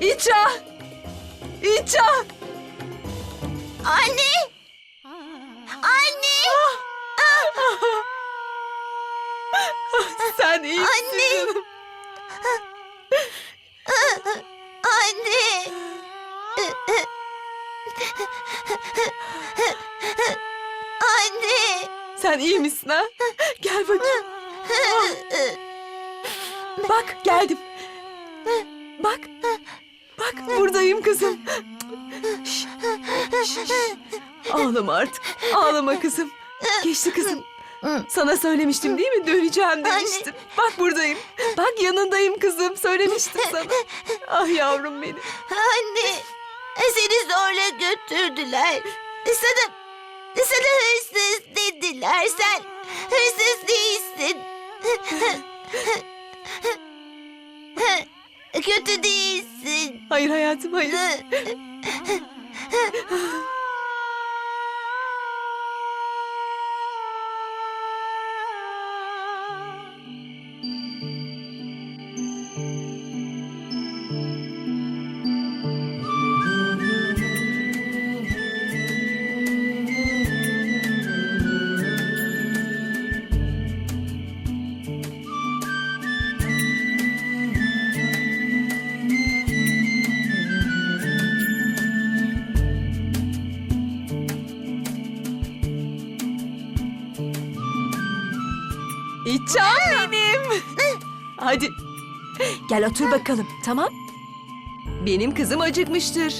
İça! İça! Anne! Anne! Sen iyi misin Anne! canım? Anne! Anne! Sen iyi misin ha? Gel bakayım. Bak geldim. Bak. Bak buradayım kızım. Şş, şş, şş. Ağlama artık. Ağlama kızım. Geçti kızım. Sana söylemiştim değil mi? Döneceğim demiştim. Bak buradayım. Bak yanındayım kızım. Söylemiştim sana. Ah yavrum benim. Anne! Seni zorla götürdüler. Sana, sana hırsız dediler. Sen hırsız değilsin. Kötü değilsin. Hayır hayatım hayır. İçam benim. Hadi. Gel otur bakalım tamam? Benim kızım acıkmıştır.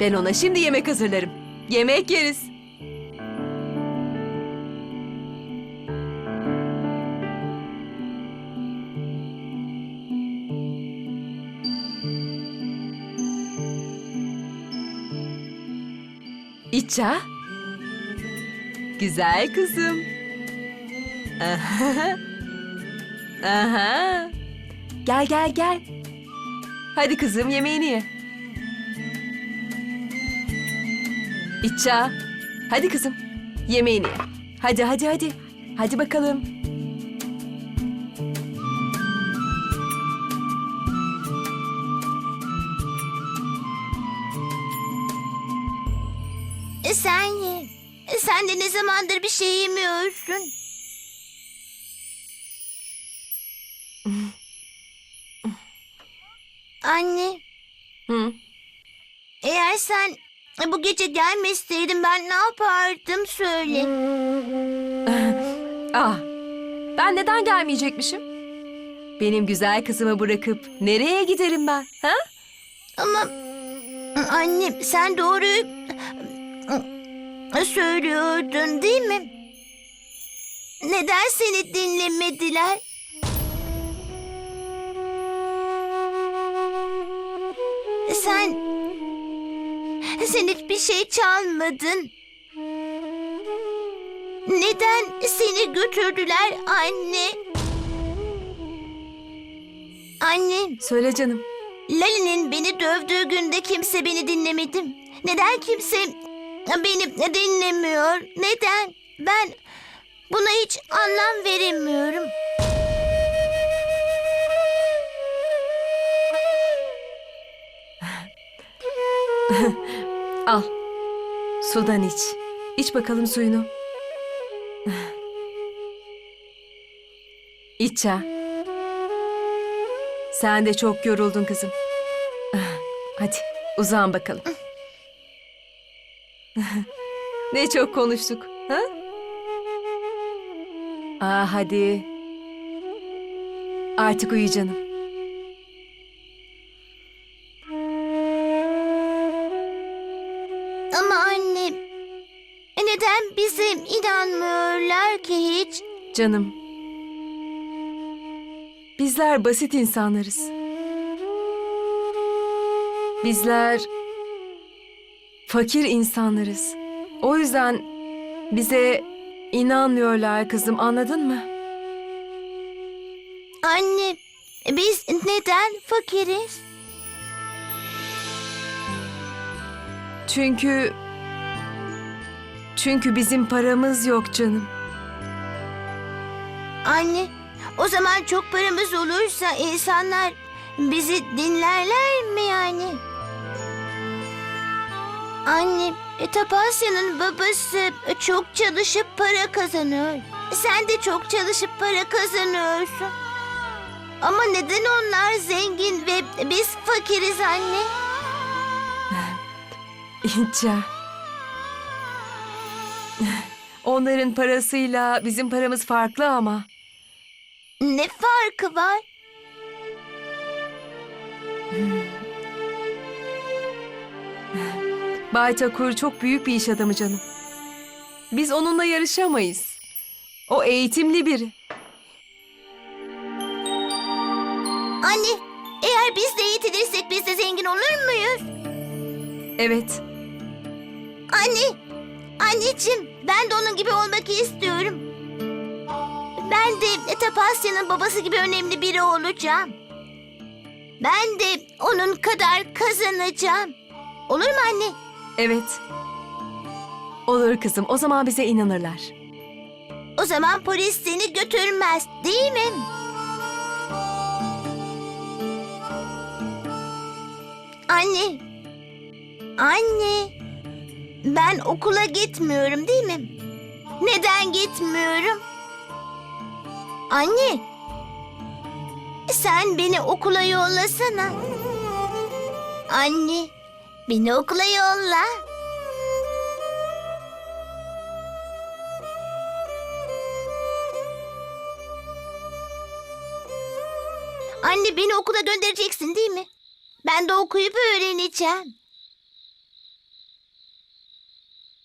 Ben ona şimdi yemek hazırlarım. Yemek yeriz. İça. Güzel kızım. Aha. Aha. Gel gel gel. Hadi kızım yemeğini ye. İça. Hadi kızım. Yemeğini ye. Hadi hadi hadi. Hadi bakalım. E, Sen ye. E, Sen de ne zamandır bir şey yemiyorsun. Anne, Hı. eğer sen bu gece gelmeseydin ben ne yapardım söyle. Ah. Ben neden gelmeyecekmişim? Benim güzel kızımı bırakıp nereye giderim ben? Ha? Ama anne sen doğruyu söylüyordun değil mi? Neden seni dinlemediler? Sen sen hiçbir şey çalmadın. Neden seni götürdüler anne? Anne, Söyle canım. Lali'nin beni dövdüğü günde kimse beni dinlemedi. Neden kimse beni dinlemiyor? Neden? Ben buna hiç anlam veremiyorum. Al. Sudan iç. İç bakalım suyunu. İç ha. Sen de çok yoruldun kızım. Hadi uzan bakalım. ne çok konuştuk. Ha? Aa, hadi. Artık uyu canım. Neden bize inanmıyorlar ki hiç? Canım. Bizler basit insanlarız. Bizler fakir insanlarız. O yüzden bize inanmıyorlar kızım anladın mı? Anne, biz neden fakiriz? Çünkü çünkü bizim paramız yok canım. Anne, o zaman çok paramız olursa insanlar bizi dinlerler mi yani? Anne, e, Tapasya'nın babası çok çalışıp para kazanıyor. Sen de çok çalışıp para kazanıyorsun. Ama neden onlar zengin ve biz fakiriz anne? İnca. Onların parasıyla bizim paramız farklı ama. Ne farkı var? Bay Takur çok büyük bir iş adamı canım. Biz onunla yarışamayız. O eğitimli biri. Anne, eğer biz de eğitilirsek biz de zengin olur muyuz? Evet. Anne, anneciğim ben de onun gibi olmak istiyorum. Ben de Tapasya'nın babası gibi önemli biri olacağım. Ben de onun kadar kazanacağım. Olur mu anne? Evet. Olur kızım. O zaman bize inanırlar. O zaman polis seni götürmez değil mi? Anne. Anne. Ben okula gitmiyorum değil mi? Neden gitmiyorum? Anne. Sen beni okula yollasana. Anne. Beni okula yolla. Anne beni okula göndereceksin değil mi? Ben de okuyup öğreneceğim.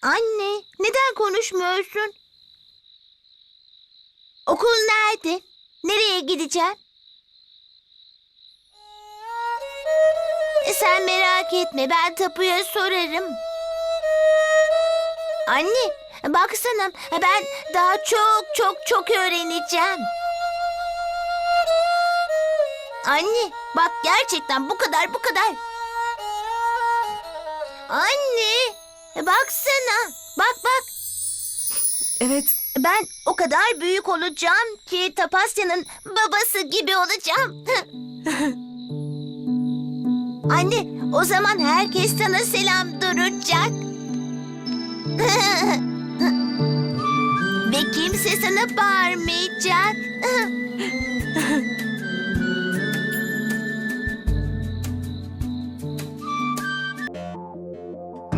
Anne, neden konuşmuyorsun? Okul nerede? Nereye gideceğim? E, Sen merak etme, ben Tapu'ya sorarım. Anne, baksana ben daha çok çok çok öğreneceğim. Anne bak gerçekten bu kadar bu kadar. Anne baksana bak bak Evet. ben o kadar büyük olacağım ki Tapasya'nın babası gibi olacağım. Anne o zaman herkes sana selam duracak. Ve kimse sana bağırmayacak.